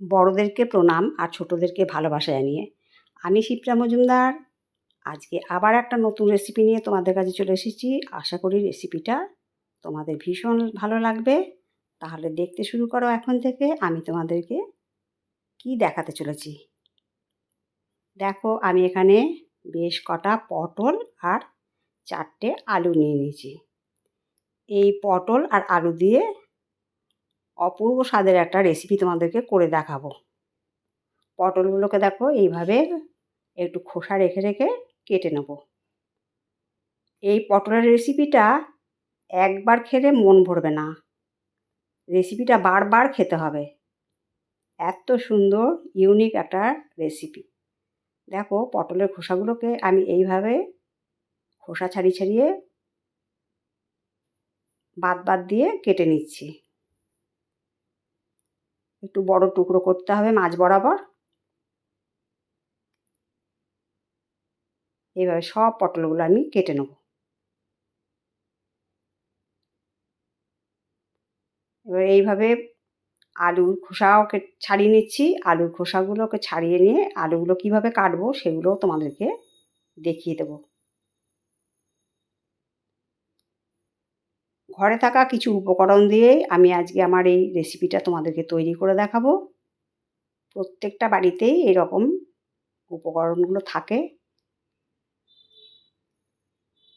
বড়োদেরকে প্রণাম আর ছোটোদেরকে ভালোবাসা জানিয়ে। আমি শিপ্রা মজুমদার। আজকে আবার একটা নতুন রেসিপি নিয়ে তোমাদের কাছে চলে এসেছি। আশা করি রেসিপিটা তোমাদের ভীষণ ভালো লাগবে। তাহলে দেখতে শুরু করো এখন থেকে। আমি তোমাদেরকে কি দেখাতে চলেছি? দেখো, আমি এখানে বেশ কটা পটল আর চারটে আলু নিয়ে নিয়েছি। এই পটল আর আলু দিয়ে অপূর্ব স্বাদের একটা রেসিপি তোমাদেরকে করে দেখাবো। পটলগুলোকে দেখো, এইভাবে একটু খোসা রেখে রেখে কেটে নেব। এই পটলের রেসিপিটা একবার খেলে মন ভরবে না। রেসিপিটা বারবার খেতে হবে। এত সুন্দর ইউনিক একটা রেসিপি দেখো, পটলের খোসাগুলোকে আমি এইভাবে খোসা ছাড়িয়ে ছাড়িয়ে বাদ বাদ দিয়ে কেটে নিচ্ছি। একটু বড় টুকরো করতে হবে মাছ বরাবর। এইভাবে সব পটলগুলো আমি কেটে নেব। এবার এইভাবে আলুর খোসাও ছাড়িয়ে নিচ্ছি। আলুর খোসাগুলোকে ছাড়িয়ে নিয়ে আলুগুলো কীভাবে কাটবো সেগুলো তোমাদেরকে দেখিয়ে দেবো। ঘরে থাকা কিছু উপকরণ দিয়েই আমি আজকে আমার এই রেসিপিটা তোমাদেরকে তৈরি করে দেখাবো। প্রত্যেকটা বাড়িতেই এরকম উপকরণগুলো থাকে।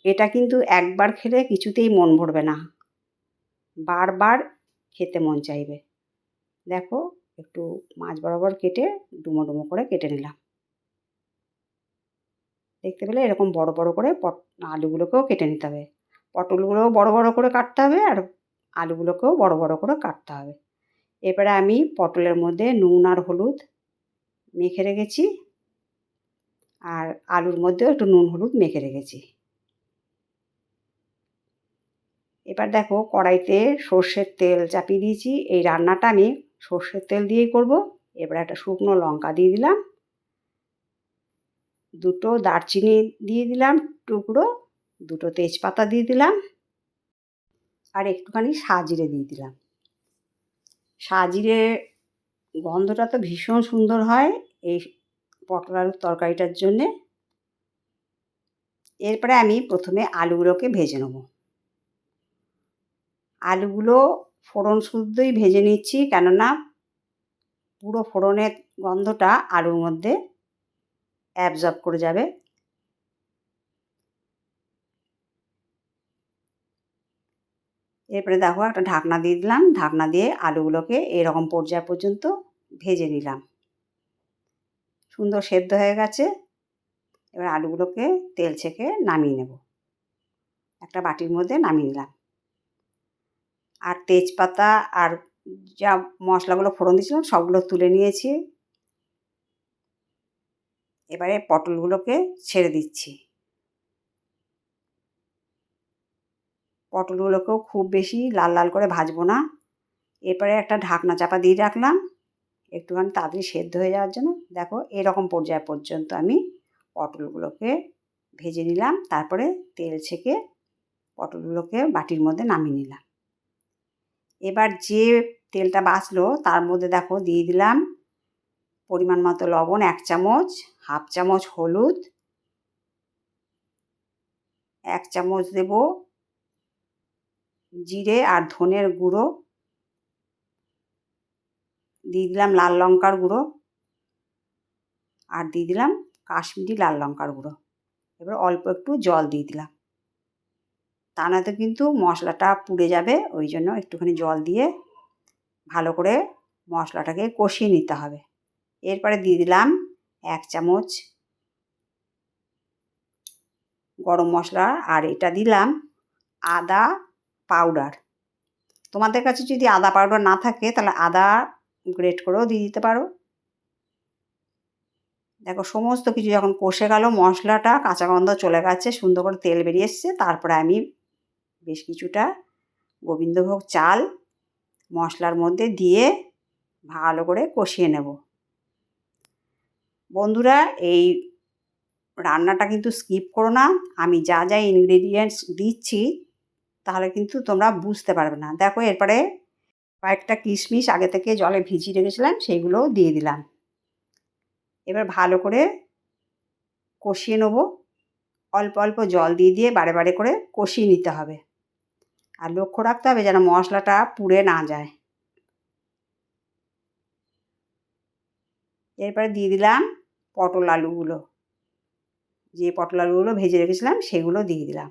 এটা কিন্তু একবার খেলে কিছুতেই মন ভরবে না। বারবার খেতে মন চাইবে। দেখো, একটু মাছ বরাবর কেটে ডুমো ডুমো করে কেটে নিলাম। দেখতে পেলে এরকম বড় বড় করে আলুগুলোকেও কেটে নিতে হবে। পটলগুলোও বড় বড় করে কাটতে হবে আর আলুগুলোকেও বড় বড় করে কাটতে হবে। এবারে আমি পটলের মধ্যে নুন আর হলুদ মেখে রেখেছি আর আলুর মধ্যেও একটু নুন হলুদ মেখে রেখেছি। এবার দেখো কড়াইতে সর্ষের তেল চাপিয়ে দিয়েছি। এই রান্নাটা আমি সর্ষের তেল দিয়েই করব। এবার একটা শুকনো লঙ্কা দিয়ে দিলাম। দুটো দারচিনি দিয়ে দিলাম টুকরো। দুটো তেজপাতা দিয়ে দিলাম আর একটুখানি সাজিরে দিয়ে দিলাম। সাজিরে গন্ধটা তো ভীষণ সুন্দর হয় এই পটল আলুর তরকারিটার জন্যে। এরপরে আমি প্রথমে আলুগুলোকে ভেজে নেব। আলুগুলো ফোড়ন শুদ্ধই ভেজে নিচ্ছি কেননা পুরো ফোড়নের গন্ধটা আলুর মধ্যে অ্যাবজর্ব করে যাবে। এরপরে দেখো একটা ঢাকনা দিয়ে দিলাম। ঢাকনা দিয়ে আলুগুলোকে এরকম পর্যায় পর্যন্ত ভেজে নিলাম। সুন্দর সেদ্ধ হয়ে গেছে। এবার আলুগুলোকে তেল ছেঁকে নামিয়ে নেব। একটা বাটির মধ্যে নামিয়ে নিলাম। আর তেজপাতা আর যা মশলাগুলো ফোড়ন দিয়েছিলাম, সবগুলো তুলে নিয়েছি। এবারে পটলগুলোকে ছেড়ে দিচ্ছি। পটলগুলোকেও খুব বেশি লাল লাল করে ভাজবো না। এরপরে একটা ঢাকনা চাপা দিয়ে রাখলাম। একটুখানি তাড়াতাড়ি সেদ্ধ হয়ে যাওয়ার জন্য দেখো এরকম পর্যায় পর্যন্ত আমি পটলগুলোকে ভেজে নিলাম। তারপরে তেল ছেঁকে পটলগুলোকে বাটির মধ্যে নামিয়ে নিলাম। এবার যে তেলটা বাঁচলো তার মধ্যে দেখো দিয়ে দিলাম পরিমাণ মতো লবণ, এক চামচ, হাফ চামচ হলুদ, এক চামচ দেব জিরে আর ধনের গুঁড়ো। দিয়ে দিলাম লাল লঙ্কার গুঁড়ো। আর দিয়ে দিলাম কাশ্মীরি লাল লঙ্কার গুঁড়ো। এবার অল্প একটু জল দিয়ে দিলাম। তা নয়তো কিন্তু মশলাটা পুড়ে যাবে, ওই জন্য একটুখানি জল দিয়ে ভালো করে মশলাটাকে কষিয়ে নিতে হবে। এরপরে দিয়ে দিলাম এক চামচ গরম মশলা। আর এটা দিলাম আদা পাউডার তোমাদের কাছে যদি আদা পাউডার না থাকে, তাহলে আদা গ্রেট করেও দিয়ে দিতে পারো। দেখো, সমস্ত কিছু যখন কষে গেল, মশলাটা কাঁচা গন্ধ চলে গেছে, সুন্দর করে তেল বেরিয়ে এসছে। তারপরে আমি বেশ কিছুটা গোবিন্দভোগ চাল মশলার মধ্যে দিয়ে ভালো করে কষিয়ে নেব। বন্ধুরা, এই রান্নাটা কিন্তু স্কিপ করো না। আমি যা যা ইনগ্রেডিয়েন্টস দিচ্ছি তাহলে কিন্তু তোমরা বুঝতে পারবে না। দেখো, এরপরে কয়েকটা কিশমিশ আগে থেকে জলে ভিজিয়ে রেখেছিলাম সেইগুলোও দিয়ে দিলাম। এবার ভালো করে কষিয়ে নেব। অল্প অল্প জল দিয়ে দিয়ে বারে বারে করে কষিয়ে নিতে হবে। আর লক্ষ্য রাখতে হবে যেন মশলাটা পুড়ে না যায়। এরপরে দিয়ে দিলাম পটল আলুগুলো। যে পটল আলুগুলো ভেজে রেখেছিলাম, সেগুলো দিয়ে দিলাম।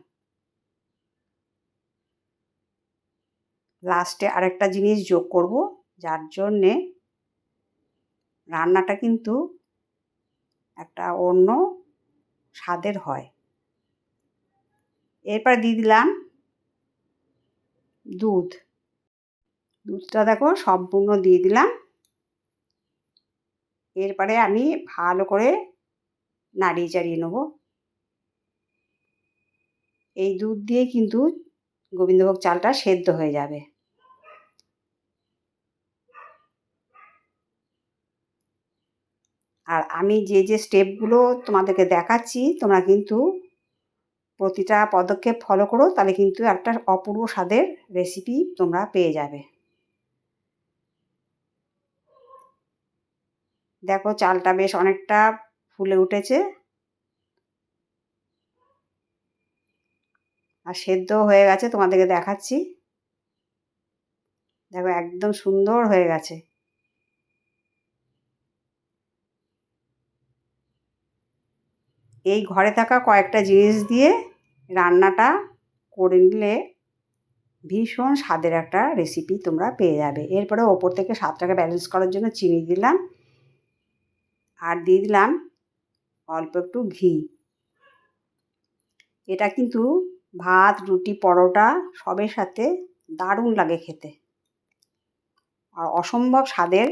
লাস্টে আরেকটা জিনিস যোগ করব, যার জন্যে রান্নাটা কিন্তু একটা অন্য স্বাদের হয়। এরপর দিয়ে দিলাম দুধ। দুধটা দেখো সম্পূর্ণ দিয়ে দিলাম। এরপরে আমি ভালো করে নাড়িয়ে চাড়িয়ে নেব। এই দুধ দিয়ে কিন্তু গোবিন্দভোগ চালটা সেদ্ধ হয়ে যাবে। আর আমি যে যে স্টেপগুলো তোমাদেরকে দেখাচ্ছি, তোমরা কিন্তু প্রতিটা পদক্ষেপ ফলো করো, তাহলে কিন্তু একটা অপূর্ব স্বাদের রেসিপি তোমরা পেয়ে যাবে। দেখো চালটা বেশ অনেকটা ফুলে উঠেছে। আর সেদ্ধ হয়ে গেছে, তোমাদেরকে দেখাচ্ছি। দেখো একদম সুন্দর হয়ে গেছে। এই ঘরে থাকা কয়েকটা জিনিস দিয়ে রান্নাটা করে নিলে ভীষণ স্বাদের একটা রেসিপি তোমরা পেয়ে যাবে। এরপরে ওপর থেকে স্বাদটাকে ব্যালেন্স করার জন্য চিনি দিলাম আর দিয়ে দিলাম অল্প একটু ঘি। এটা কিন্তু ভাত, রুটি, পরোটা সবের সাথে দারুণ লাগে খেতে। আর অসম্ভব স্বাদের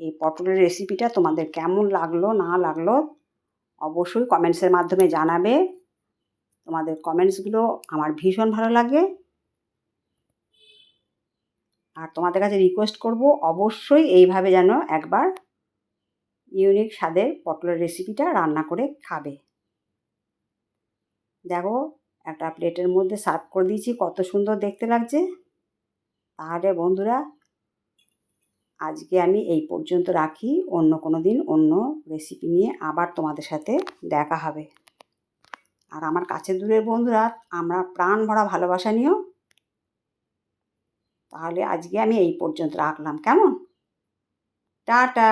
এই পটলের রেসিপিটা তোমাদের কেমন লাগল, না লাগল অবশ্যই কমেন্টসের মাধ্যমে জানাবে। তোমাদের কমেন্টসগুলো আমার ভীষণ ভালো লাগে। আর তোমাদের কাছে রিকোয়েস্ট করব অবশ্যই এইভাবে যেন একবার ইউনিক স্বাদের পটলের রেসিপিটা রান্না করে খাবে। দেখো, একটা প্লেটের মধ্যে সার্ভ করে দিয়েছি, কত সুন্দর দেখতে লাগছে। তাহলে বন্ধুরা আজকে আমি এই পর্যন্ত রাখি। অন্য কোনো দিন অন্য রেসিপি নিয়ে আবার তোমাদের সাথে দেখা হবে। আর আমার কাছে দূরের বন্ধুরা, আমরা প্রাণ ভরা ভালোবাসা নিও। তাহলে আজকে আমি এই পর্যন্ত রাখলাম। কেমন? টাটা!